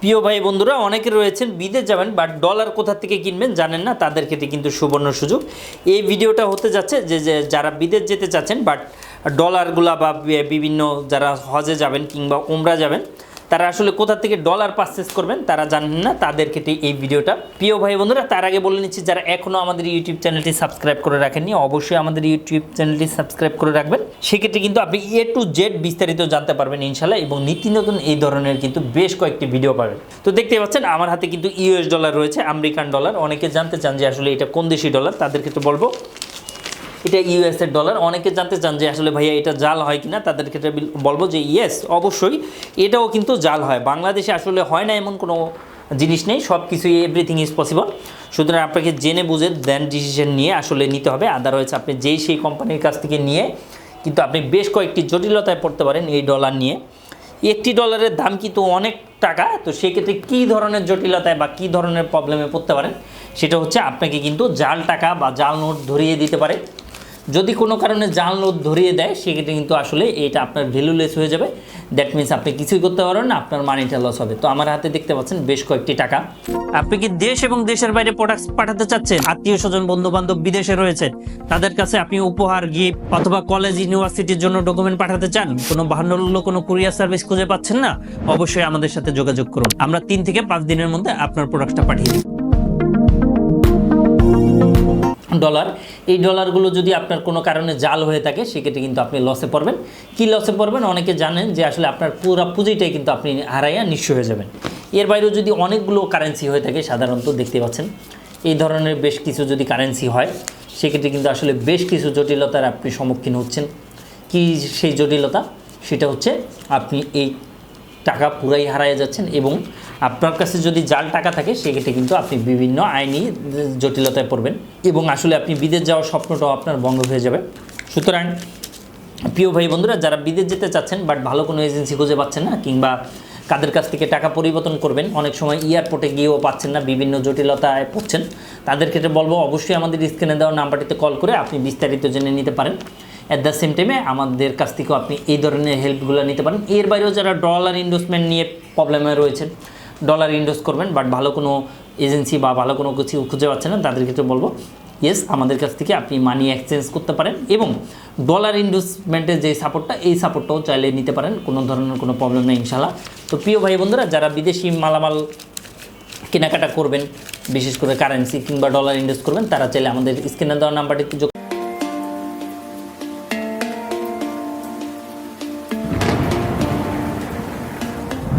প্রিয় ভাই বন্ধুরা, অনেকে রয়েছেন, বিদেশ যাবেন বাট ডলার কোথা থেকে কিনবেন জানেন না, তাদের ক্ষেত্রে কিন্তু সুবর্ণ সুযোগ। এই ভিডিওটা হতে যাচ্ছে যে যারা বিদেশ যেতে চাচ্ছেন বাট ডলারগুলা বা, বিভিন্ন যারা হজে যাবেন কিংবা উমরা যাবেন তারা আসলে কোথা থেকে ডলার পারচেস করবেন, তারা জানেন না। তাদের ক্ষেত্রে এই ভিডিওটা। প্রিয় ভাই বন্ধুরা, তার আগে বলে নিচ্ছি, যারা এখনও আমাদের ইউটিউব চ্যানেলটি সাবস্ক্রাইব করে রাখেননি, অবশ্যই আমাদের ইউটিউব চ্যানেলটি সাবস্ক্রাইব করে রাখবেন। সেক্ষেত্রে কিন্তু আপনি এ টু জেড বিস্তারিত জানতে পারবেন ইনশাল্লাহ এবং নিত্য নতুন এই ধরনের কিন্তু বেশ কয়েকটি ভিডিও পাবেন। তো দেখতে পাচ্ছেন, আমার হাতে কিন্তু ইউএস ডলার রয়েছে আমেরিকান ডলার অনেকে জানতে চান যে আসলে এটা কোন দেশি ডলার তাদের ক্ষেত্রে বলব। এটা ইউএস এর ডলার অনেকে জানতে চান যে আসলে ভাইয়া এটা জাল হয় কিনা, তাদের ক্ষেত্রে বলব যে ইয়েস অবশ্যই। এটাও কিন্তু জাল হয়। বাংলাদেশে আসলে হয় না এমন কোনো জিনিস নেই সব কিছুই এভরিথিং ইজ পসিবল সুতরাং আপনাকে জেনে বুঝে দেন ডিসিশন নিয়ে আসলে নিতে হবে। আদারওয়াইজ আপনি যেই সেই কোম্পানির কাছ থেকে নিয়ে কিন্তু আপনি বেশ কয়েকটি জটিলতায় পড়তে পারেন এই ডলার নিয়ে। একটি ডলারের দাম কিন্তু অনেক টাকা, তো সেক্ষেত্রে কী ধরনের জটিলতায় বা কী ধরনের প্রবলেমে পড়তে পারেন, সেটা হচ্ছে আপনাকে কিন্তু জাল টাকা বা জাল নোট ধরিয়ে দিতে পারে। যদি কোনো কারণে জাল নোট ধরিয়ে দেয়, সেক্ষেত্রে কিন্তু আসলে এটা আপনার ভ্যালুলেস হয়ে যাবে। দ্যাট মিনস আপনি কিছুই করতে পারবেন না, আপনার মানিটা লস হবে। তো আমার হাতে দেখতে পাচ্ছেন বেশ কয়েকটি টাকা। আপনি কি দেশ এবং দেশের বাইরে প্রোডাক্টস পাঠাতে চাচ্ছেন? আত্মীয় স্বজন বন্ধু বান্ধব বিদেশে রয়েছে। তাদের কাছে আপনি উপহার গিফট অথবা কলেজ ইউনিভার্সিটির জন্য ডকুমেন্ট পাঠাতে চান? কোনো ভান্ডল্য কোনো কুরিয়ার সার্ভিস খুঁজে পাচ্ছেন না? অবশ্যই আমাদের সাথে যোগাযোগ করুন। আমরা তিন থেকে পাঁচ দিনের মধ্যে আপনার প্রোডাক্টটা পাঠিয়ে দিই। ডলার এই ডলারগুলো যদি আপনার কোনো কারণে জাল হয়ে থাকে, সেক্ষেত্রে কিন্তু আপনি লসে পড়বেন। কি লসে পড়বেন? অনেকে জানেন যে আসলে আপনার পুরো পুঁজিটাই কিন্তু আপনি হারাইয়া নিঃস্ব হয়ে যাবেন। এর বাইরেও যদি অনেকগুলো কারেন্সি হয়ে থাকে, সাধারণত দেখতে পাচ্ছেন, এই ধরনের বেশ কিছু যদি কারেন্সি হয়, সেক্ষেত্রে কিন্তু আসলে বেশ কিছু জটিলতার আপনি সম্মুখীন হচ্ছেন। কি সেই জটিলতা? সেটা হচ্ছে আপনি এই টাকা পুরাই হারায় যাচ্ছেন এবং আপনার কাছে যদি জাল টাকা থাকে, সেক্ষেত্রে কিন্তু আপনি বিভিন্ন আইনি জটিলতায় পড়বেন এবং আসলে আপনি বিদেশ যাওয়ার স্বপ্নটাও আপনার বন্ধ হয়ে যাবে। সুতরাং, প্রিয় ভাই বন্ধুরা, যারা বিদেশ যেতে চাচ্ছেন বাট ভালো কোনো এজেন্সি খুঁজে পাচ্ছেন না কিংবা কাদের কাছ থেকে টাকা পরিবর্তন করবেন, অনেক সময় এয়ারপোর্টে গিয়েও পাচ্ছেন না, বিভিন্ন জটিলতায় পড়ছেন, তাদের ক্ষেত্রে বলব অবশ্যই আমাদের স্ক্রিনে দেওয়া নাম্বারটিতে কল করে আপনি বিস্তারিত জেনে নিতে পারেন। অ্যাট দ্য সেম টাইমে আমাদের কাছ থেকেও আপনি এই ধরনের হেল্পগুলো নিতে পারেন। এর বাইরেও যারা ডলার ইনভেস্টমেন্ট নিয়ে প্রবলেমে রয়েছেন ডলার ইনভেস্ট করবেন বাট ভালো কোনো এজেন্সি বা ভালো কোনো কিছু খুঁজে পাচ্ছেন না, তাদের ক্ষেত্রে বলব ইয়েস আমাদের কাছ থেকে আপনি মানি এক্সচেঞ্জ করতে পারেন এবং ডলার ইনভেস্টমেন্টের যে সাপোর্টটা এই সাপোর্টটাও চাইলে নিতে পারেন, কোনো ধরনের কোনো প্রবলেম নেই ইনশাল্লাহ তো প্রিয় ভাই বন্ধুরা, যারা বিদেশি মালামাল কেনাকাটা করবেন, বিশেষ করে কারেন্সি কিংবা ডলার ইনভেস্ট করবেন, তারা চাইলে আমাদের স্ক্রিনে দেওয়া নাম্বারটিতে যোগ